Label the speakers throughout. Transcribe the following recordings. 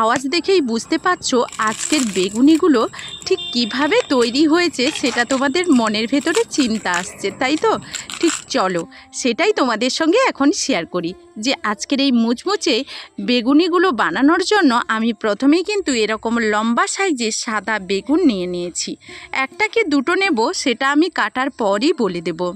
Speaker 1: আওয়াজ দেখেই বুঝতে পারছ আজকের বেগুনিগুলো ঠিক কীভাবে তৈরি হয়েছে সেটা তোমাদের মনের ভেতরে চিন্তা আসছে, তাই তো? ঠিক চলো, সেটাই তোমাদের সঙ্গে এখন শেয়ার করি যে আজকের এই মুচমুচে বেগুনিগুলো বানানোর জন্য আমি প্রথমেই কিন্তু এরকম লম্বা সাইজে সাদা বেগুন নিয়ে নিয়েছি। একটা কি দুটো নেব, সেটা আমি কাটার পরই বলে দেবো।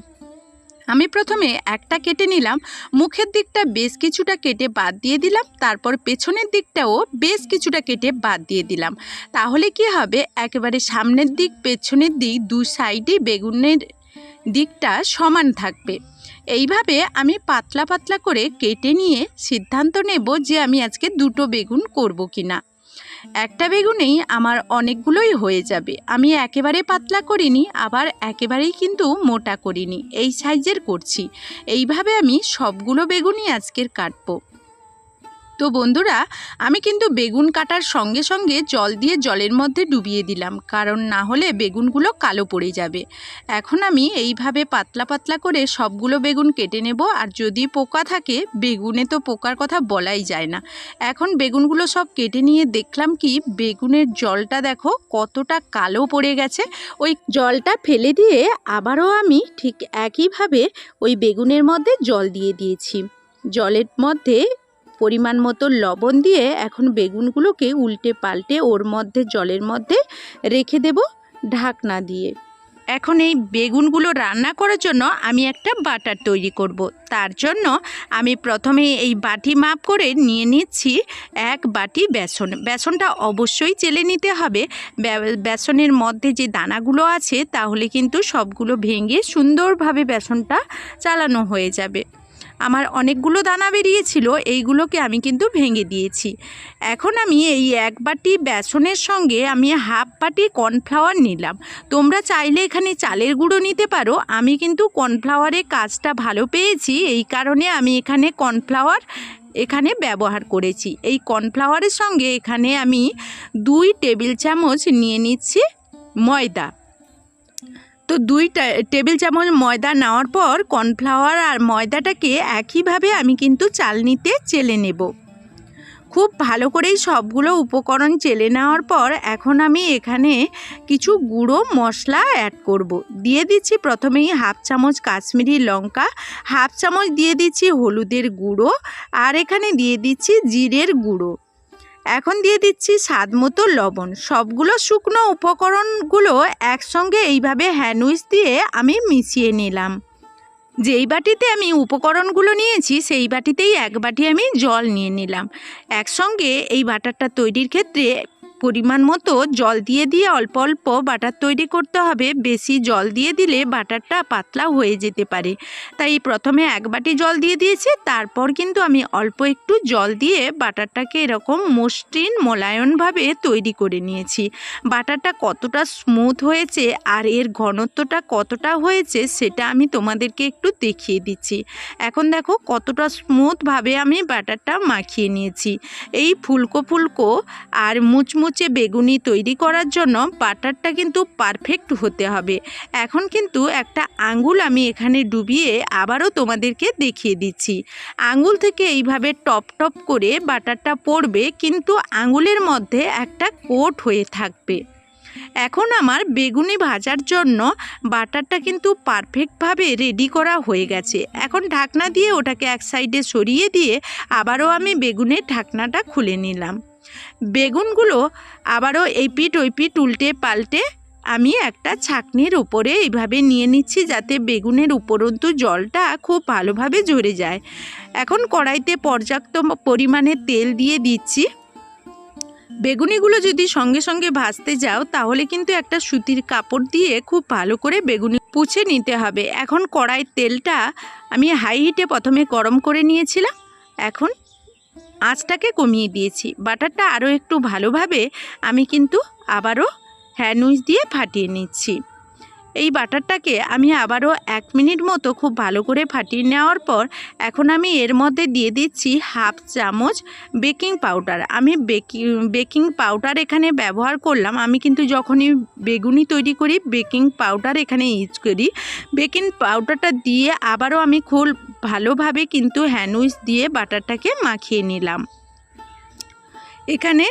Speaker 1: আমি প্রথমে একটা কেটে নিলাম, মুখের দিকটা বেশ কিছুটা কেটে বাদ দিয়ে দিলাম, তারপর পেছনের দিকটাও বেশ কিছুটা কেটে বাদ দিয়ে দিলাম। তাহলে কি হবে? একেবারে সামনের দিক, পেছনের দিক, দু সাইডে বেগুনের দিকটা সমান থাকবে। এইভাবে আমি পাতলা পাতলা করে কেটে নিয়ে সিদ্ধান্ত নেব যে আমি আজকে দুটো বেগুন করব কি না একটা বেগুনেই আমার অনেকগুলোই হয়ে যাবে। আমি একেবারে পাতলা করিনি, আবার একেবারেই কিন্তু মোটা করিনি। এই সাইজের করছি। এইভাবে আমি সবগুলো বেগুনই আজকের কাটবো। তো বন্ধুরা, আমি কিন্তু বেগুন কাটার সঙ্গে সঙ্গে জল দিয়ে জলের মধ্যে ডুবিয়ে দিলাম, কারণ না হলে বেগুনগুলো কালো পড়ে যাবে। এখন আমি এইভাবে পাতলা পাতলা করে সবগুলো বেগুন কেটে নেব, আর যদি পোকা থাকে, বেগুনে তো পোকার কথা বলাই যায় না। এখন বেগুনগুলো সব কেটে নিয়ে দেখলাম কি, বেগুনের জলটা দেখো কতটা কালো পড়ে গেছে। ওই জলটা ফেলে দিয়ে আবারও আমি ঠিক একইভাবে ওই বেগুনের মধ্যে জল দিয়ে দিয়েছি। জলের মধ্যে পরিমাণ মতো লবণ দিয়ে এখন বেগুনগুলোকে উল্টে পাল্টে ওর মধ্যে, জলের মধ্যে রেখে দেব ঢাকনা দিয়ে। এখন এই বেগুনগুলো রান্না করার জন্য আমি একটা বাটার তৈরি করব। তার জন্য আমি প্রথমে এই বাটি মাপ করে নিয়ে নিচ্ছি এক বাটি বেসন। বেসনটা অবশ্যই চেলে নিতে হবে। বেসনের মধ্যে যে দানাগুলো আছে, তাহলে কিন্তু সবগুলো ভেঙে সুন্দরভাবে বেসনটা চালানো হয়ে যাবে। আমার অনেকগুলো দানা বেরিয়েছিল, এইগুলোকে আমি কিন্তু ভেঙে দিয়েছি। এখন আমি এই এক বাটি বেসনের সঙ্গে আমি হাফ বাটি কর্নফ্লাওয়ার নিলাম। তোমরা চাইলে এখানে চালের গুঁড়ো নিতে পারো। আমি কিন্তু কর্নফ্লাওয়ারের কাজটা ভালো পেয়েছি, এই কারণে আমি এখানে কর্নফ্লাওয়ার এখানে ব্যবহার করেছি। এই কর্নফ্লাওয়ারের সঙ্গে এখানে আমি দুই টেবিল চামচ নিয়ে নিচ্ছি ময়দা। তো দুই টেবিল চামচ ময়দা নেওয়ার পর কর্নফ্লাওয়ার আর ময়দাটাকে একইভাবে আমি কিন্তু চালনিতে চেলে নেব খুব ভালো করেই সবগুলো উপকরণ চেলে নেওয়ার পর এখন আমি এখানে কিছু গুঁড়ো মশলা অ্যাড করব। দিয়ে দিচ্ছি প্রথমেই হাফ চামচ কাশ্মীরি লঙ্কা, হাফ চামচ দিয়ে দিচ্ছি হলুদের গুঁড়ো, আর এখানে দিয়ে দিচ্ছি জিরের গুঁড়ো এখন দিয়ে দিচ্ছি স্বাদ মতো লবণ। সবগুলো শুকনো উপকরণগুলো একসঙ্গে এইভাবে হ্যান্ডউইচ দিয়ে আমি মিশিয়ে নিলাম। যেই বাটিতে আমি উপকরণগুলো নিয়েছি, সেই বাটিতেই এক বাটি আমি জল নিয়ে নিলাম। একসঙ্গে এই বাটারটা তৈরির ক্ষেত্রে পরিমাণ মতো জল দিয়ে দিয়ে অল্প অল্প বাটার তৈরি করতে হবে। বেশি জল দিয়ে দিলে বাটারটা পাতলা হয়ে যেতে পারে। তাই প্রথমে এক বাটি জল দিয়ে দিয়েছি, তারপর কিন্তু আমি অল্প একটু জল দিয়ে বাটারটাকে এরকম মসৃণ মোলায়নভাবে তৈরি করে নিয়েছি। বাটারটা কতটা স্মুথ হয়েছে আর এর ঘনত্বটা কতটা হয়েছে সেটা আমি তোমাদেরকে একটু দেখিয়ে দিচ্ছি। এখন দেখো কতটা স্মুথভাবে আমি বাটারটা মাখিয়ে নিয়েছি। এই ফুলকো ফুলকো আর মুচমুচে বেগুনি তৈরি করার জন্য বাটারটা কিন্তু পারফেক্ট হতে হবে। এখন কিন্তু একটা আঙ্গুল আমি এখানে ডুবিয়ে আবারও তোমাদেরকে দেখিয়ে দিচ্ছি। আঙ্গুল থেকে এইভাবে টপ টপ করে বাটারটা পড়বে কিন্তু আঙ্গুলের মধ্যে একটা কোট হয়ে থাকবে। এখন আমার বেগুনি ভাজার জন্য বাটারটা কিন্তু পারফেক্টভাবে রেডি করা হয়ে গেছে। এখন ঢাকনা দিয়ে ওটাকে এক সাইডে সরিয়ে দিয়ে আবারও আমি বেগুনের ঢাকনাটা খুলে নিলাম। বেগুনগুলো আবারও এই পিঠ ওই পিঠ উল্টে পাল্টে আমি একটা ছাকনির উপরে এইভাবে নিয়ে নিচ্ছি যাতে বেগুনের উপরন্তু জলটা খুব ভালোভাবে ঝরে যায়। এখন কড়াইতে পর্যাপ্ত পরিমাণে তেল দিয়ে দিচ্ছি। বেগুনিগুলো যদি সঙ্গে সঙ্গে ভাজতে যাও, তাহলে কিন্তু একটা সুতির কাপড় দিয়ে খুব ভালো করে বেগুনি পুছে নিতে হবে। এখন কড়াইয়ের তেলটা আমি হাই হিটে প্রথমে গরম করে নিয়েছিলাম। এখন আঁচটাকে কমিয়ে দিয়েছি। বাটারটা আরও একটু ভালোভাবে আমি কিন্তু আবারও হ্যান্ডউইচ দিয়ে ফাটিয়ে নিচ্ছি। এই বাটারটাকে আমি আবারও এক মিনিট মতো খুব ভালো করে ফাটিয়ে নেওয়ার পর এখন আমি এর মধ্যে দিয়ে দিচ্ছি হাফ চামচ বেকিং পাউডার। আমি বেকিং বেকিং পাউডার এখানে ব্যবহার করলাম। আমি কিন্তু যখনই বেগুনি তৈরি করি, বেকিং পাউডার এখানে ইউজ করি। বেকিং পাউডারটা দিয়ে আবারও আমি খুব ভালোভাবে কিন্তু হ্যান্ডউইচ দিয়ে বাটারটাকে মাখিয়ে নিলাম। এখানে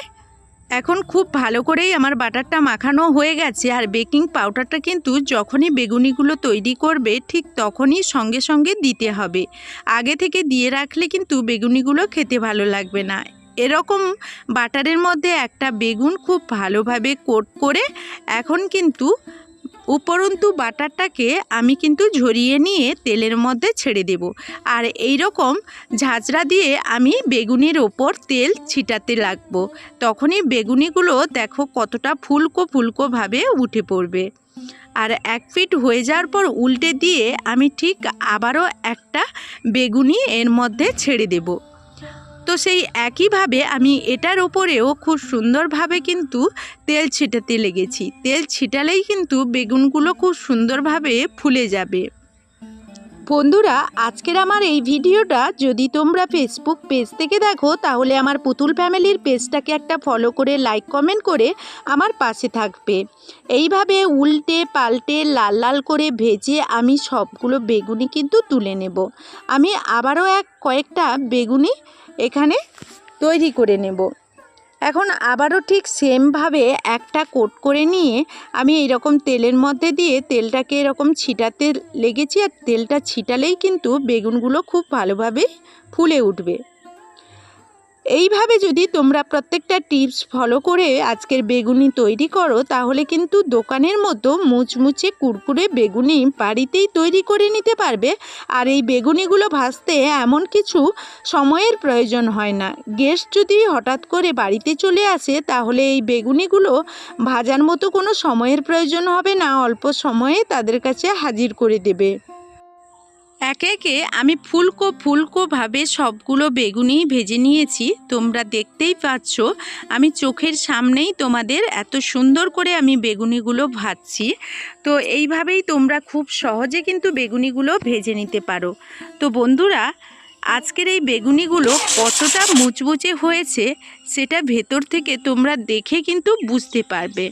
Speaker 1: এখন খুব ভালো করেই আমার বাটারটা মাখানো হয়ে গেছে আর বেকিং পাউডারটা কিন্তু যখনই বেগুনিগুলো তৈরি করবে ঠিক তখনই সঙ্গে সঙ্গে দিতে হবে। আগে থেকে দিয়ে রাখলে কিন্তু বেগুনিগুলো খেতে ভালো লাগবে না। এরকম বাটারের মধ্যে একটা বেগুন খুব ভালোভাবে কোট করে এখন কিন্তু উপরন্তু বাটারটাকে আমি কিন্তু ঝরিয়ে নিয়ে তেলের মধ্যে ছেড়ে দেব। আর এই রকম ঝাঁঝরা দিয়ে আমি বেগুনের ওপর তেল ছিটাতে লাগবো। তখনই বেগুনিগুলো দেখো কতটা ফুলকো ফুলকোভাবে উঠে পড়বে। আর এক ফিট হয়ে যাওয়ার পর উল্টে দিয়ে আমি ঠিক আবারও একটা বেগুনি এর মধ্যে ছেড়ে দেব। তো সেই একইভাবে আমি এটার ওপরেও খুব সুন্দরভাবে কিন্তু তেল ছিটাতে লেগেছি। তেল ছিটালেই কিন্তু বেগুনগুলো খুব সুন্দরভাবে ফুলে যাবে। বন্ধুরা, আজকের আমার এই ভিডিওটা যদি তোমরা ফেসবুক পেজ থেকে দেখো, তাহলে আমার পুতুল ফ্যামিলির পেজটাকে একটা ফলো করে লাইক কমেন্ট করে আমার পাশে থাকবে। এইভাবে উল্টে পাল্টে লাল লাল করে ভেজে আমি সবগুলো বেগুনি কিন্তু তুলে নেব। আমি আবারও এক কয়েকটা বেগুনি এখানে তৈরি করে নেব। এখন আবারও ঠিক সেমভাবে একটা কোট করে নিয়ে আমি এরকম তেলের মধ্যে দিয়ে তেলটাকে এরকম ছিটাতে লেগেছি আর তেলটা ছিটালেই কিন্তু বেগুনগুলো খুব ভালোভাবে ফুলে উঠবে। এইভাবে যদি তোমরা প্রত্যেকটা টিপস ফলো করে আজকের বেগুনি তৈরি করো, তাহলে কিন্তু দোকানের মতো মুচমুচে কুরকুরে বেগুনি বাড়িতেই তৈরি করে নিতে পারবে। আর এই বেগুনিগুলো ভাজতে এমন কিছু সময়ের প্রয়োজন হয় না। গেস্ট যদি হঠাৎ করে বাড়িতে চলে আসে, তাহলে এই বেগুনিগুলো ভাজার মতো কোনো সময়ের প্রয়োজন হবে না, অল্প সময়ে তাদের কাছে হাজির করে দেবে। একে একে আমি ফুলকো ফুলকোভাবে সবগুলো বেগুনি ভেজে নিয়েছি। তোমরা দেখতেই পাচ্ছ, আমি চোখের সামনেই তোমাদের এত সুন্দর করে আমি বেগুনিগুলো ভাজছি। তো এইভাবেই তোমরা খুব সহজে কিন্তু বেগুনিগুলো ভেজে নিতে পারো। তো বন্ধুরা, আজকের এই বেগুনিগুলো কতটা মুচমুচে হয়েছে, সেটা ভেতর থেকে তোমরা দেখে কিন্তু বুঝতে পারবে।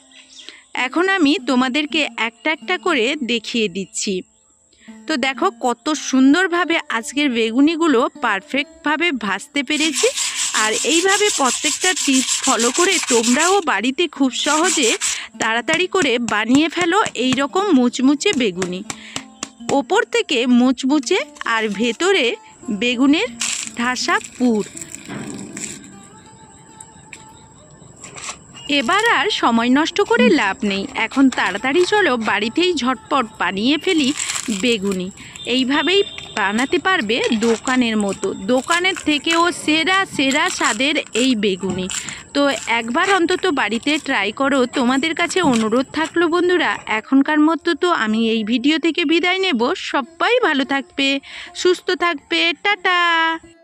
Speaker 1: এখন আমি তোমাদেরকে একটা একটা করে দেখিয়ে দিচ্ছি। তো দেখো কত সুন্দরভাবে আজকের বেগুনিগুলো পারফেক্টভাবে ভাজতে পেরেছি। আর এইভাবে প্রত্যেকটা টিপস ফলো করে তোমরাও বাড়িতে খুব সহজে তাড়াতাড়ি করে বানিয়ে ফেলো এই রকম মুচমুচে বেগুনি। ওপর থেকে মুচমুচে আর ভেতরে বেগুনের ঠাসা পুর। এবার আর সময় নষ্ট করে লাভ নেই। এখন তাড়াতাড়ি চলো বাড়িতেই ঝটপট বানিয়ে ফেলি। বেগুনি। এইভাবেই বানাতে পারবে দোকানের মতো। দোকানের থেকেও সেরা সেরা স্বাদের এই বেগুনি। তো একবার অন্তত বাড়িতে ট্রাই করো। তোমাদের কাছে অনুরোধ থাকল বন্ধুরা, এখনকার মতো তো আমি এই ভিডিও থেকে বিদায় নেব। সবাই ভালো থাকবে, সুস্থ থাকবে, টাটা!